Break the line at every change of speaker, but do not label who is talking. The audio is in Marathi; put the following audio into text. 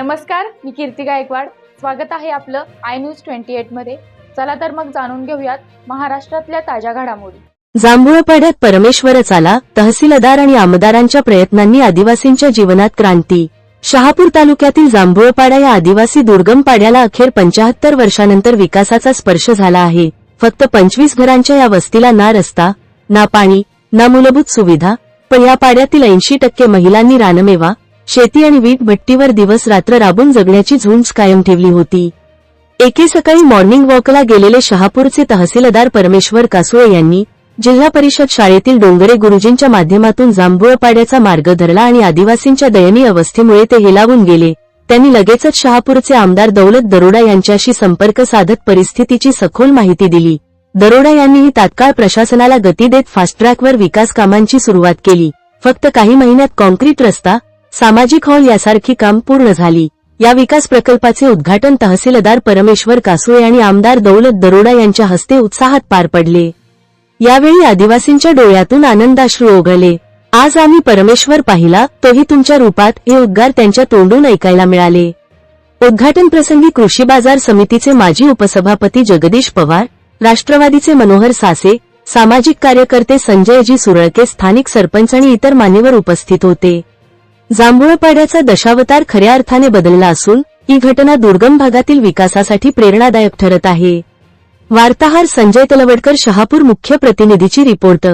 नमस्कार मी कीर्ती गायकवाड. स्वागत आहे आपलं आय न्यूज ट्वेंटी एटमध्ये. चला तर मग जाणून घेऊयात महाराष्ट्रातल्या ताज्या घडामोडी.
जांभूळपाड्यात परमेश्वरच आला तहसीलदार आणि आमदारांच्या प्रयत्नांनी आदिवासींच्या जीवनात क्रांती. शहापूर तालुक्यातील जांभूळपाडा या आदिवासी दुर्गम पाड्याला अखेर पंचाहत्तर वर्षानंतर विकासाचा स्पर्श झाला आहे. फक्त पंचवीस घरांच्या या वस्तीला ना रस्ता ना पाणी ना मूलभूत सुविधा पण या पाड्यातील ऐंशी टक्के महिलांनी रानमेवा शेती आणि वीट भट्टीवर दिवस रात्र राबून जगण्याची झुंज कायम ठेवली होती. एके सकाळी मॉर्निंग वॉकला गेलेले शहापूरचे तहसीलदार परमेश्वर कासुळे यांनी जिल्हा परिषद शाळेतील डोंगरे गुरुजींच्या माध्यमातून जांभूळपाड्याचा मार्ग धरला आणि आदिवासींच्या दयनीय अवस्थेमुळे ते हेलावून गेले. त्यांनी लगेचच शहापूरचे आमदार दौलत दरोडा यांच्याशी संपर्क साधत परिस्थितीची सखोल माहिती दिली. दरोडा यांनीही तात्काळ प्रशासनाला गती देत फास्ट ट्रॅकवर विकास कामांची सुरुवात केली. फक्त काही महिन्यात कॉन्क्रीट रस्ता सामाजिक हॉल यासारखी काम पूर्ण झाली. या विकास प्रकल्पाचे उद्घाटन तहसीलदार परमेश्वर कासुळे आणि आमदार दौलत दरोडा यांच्या हस्ते उत्साहात पार पडले. यावेळी आदिवासींच्या डोळ्यातून आनंदाश्रू ओघळले. आज आम्ही परमेश्वर पाहिला तोही तुमच्या रूपात हे उद्गार त्यांच्या तोंडून ऐकायला मिळाले. उद्घाटन प्रसंगी कृषी बाजार समितीचे माजी उपसभापती जगदीश पवार राष्ट्रवादीचे मनोहर सासे सामाजिक कार्यकर्ते संजयजी सुरळके स्थानिक सरपंच आणि इतर मान्यवर उपस्थित होते. जांभूळपाड्याचा दशावतार खऱ्या अर्थाने बदलला असून ही घटना दुर्गम भागातील विकासासाठी प्रेरणादायक ठरत आहे. वार्ताहर संजय तलवडकर शहापूर मुख्य प्रतिनिधीची रिपोर्ट